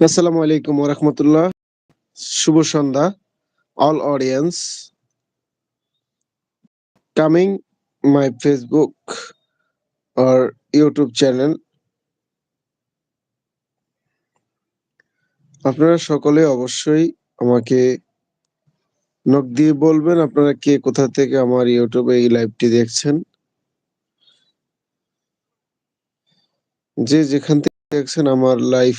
আসসালামু আলাইকুম ওরহমতুল্লাহ শুভ সন্ধ্যা all audience. Coming my Facebook or YouTube channel আপনারা সকলে অবশ্যই আমাকে নক দিয়ে বলবেন, আপনারা কে কোথা থেকে আমার ইউটিউবে এই লাইভটি দেখছেন। যে যেখান থেকে দেখছেন আমার লাইভ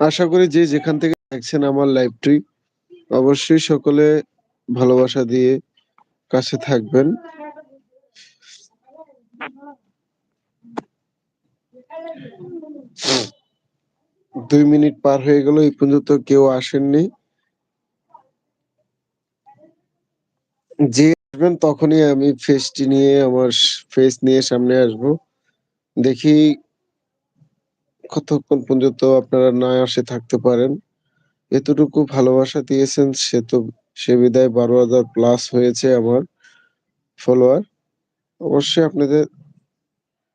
আশা করি যে যেখান থেকে দেখছেন আমার লাইভটি, অবশ্যই সকলে ভালোবাসা দিয়ে কাছে থাকবেন। দুই মিনিট পার হয়ে গেল, এই পর্যন্ত কেউ আসেননি। যে আসবেন তখনই আমি ফেসটি নিয়ে, আমার ফেস নিয়ে সামনে আসব। দেখি কতক্ষণ পর্যন্ত আপনারা না আসে থাকতে পারেন? এতটুকু ভালোবাসা দিয়েছেন সে তো সে বিদায় বারো হাজার প্লাস হয়েছে আমার ফলোয়ার অবশ্যই আপনাদের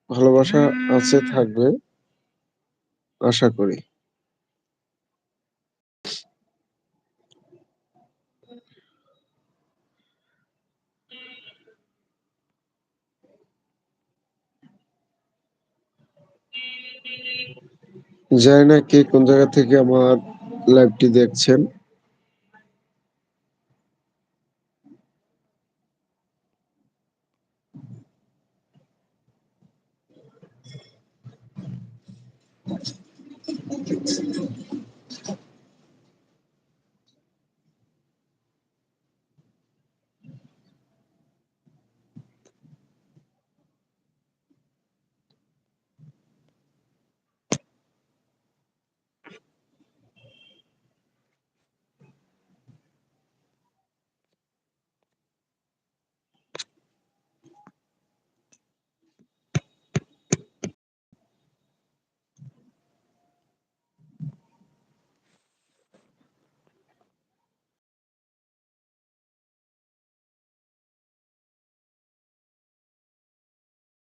ভালোবাসা আছে থাকবে। আশা করি। জানি না কে কোন জায়গা থেকে আমার লাইভটি দেখছেন।